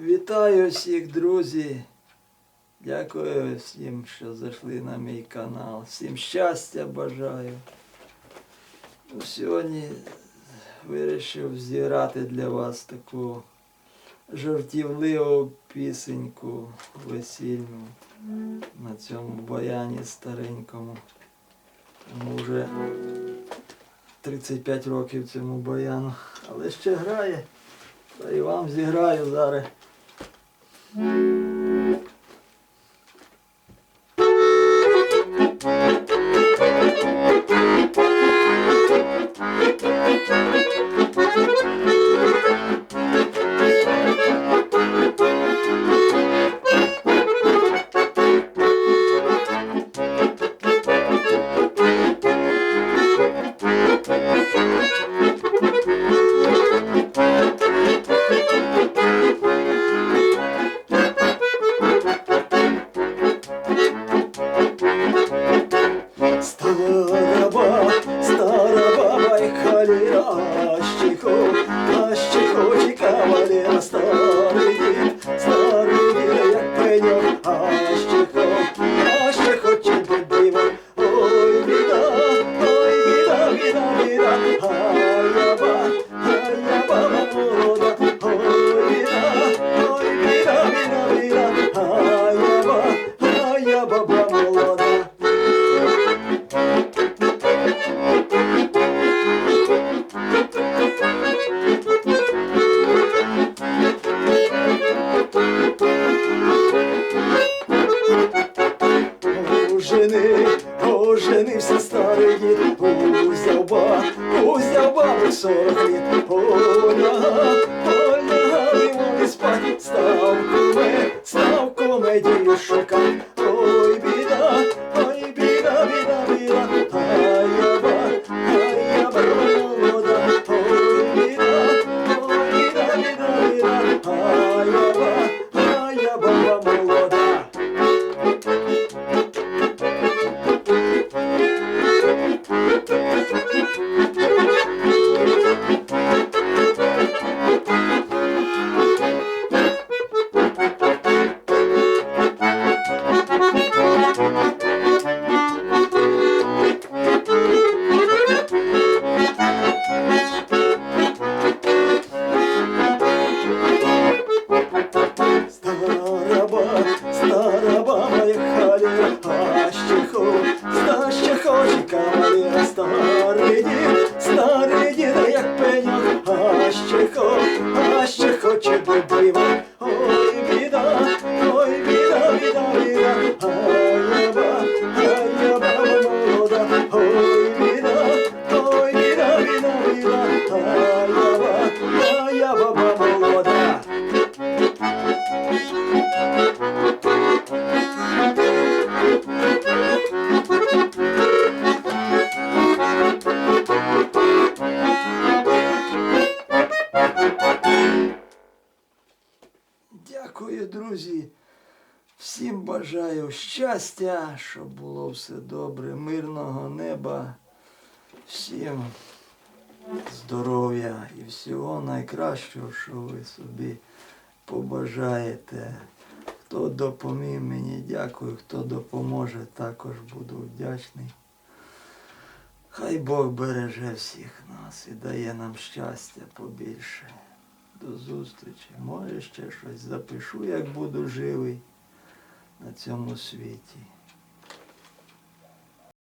Вітаю всіх, друзі. Дякую всім, що зайшли на мій канал. Всім щастя бажаю. Ну, Сьогодні вирішив зіграти для вас таку жартівливу пісеньку весільну на цьому баяні старенькому. Тому вже 35 років цьому баяну. Але ще грає. Та і вам зіграю зараз. Біда, біда, біда, Ай, ба, ай, сорок літ, оляга, оляга, і вони спать, став куме, став комедію шукать, ой, біда, ой, дід, старий дід, як пеньок, а ще хо, а ще хоче додива, ой, біда, Дякую, друзі. Всім бажаю щастя, щоб було все добре, мирного неба. Всім здоров'я і всього найкращого, що ви собі побажаєте. Хто допоміг мені, дякую. Хто допоможе, також буду вдячний. Хай Бог береже всіх нас і дає нам щастя побільше. До зустрічі. Може ще щось запишу, як буду живий на цьому світі.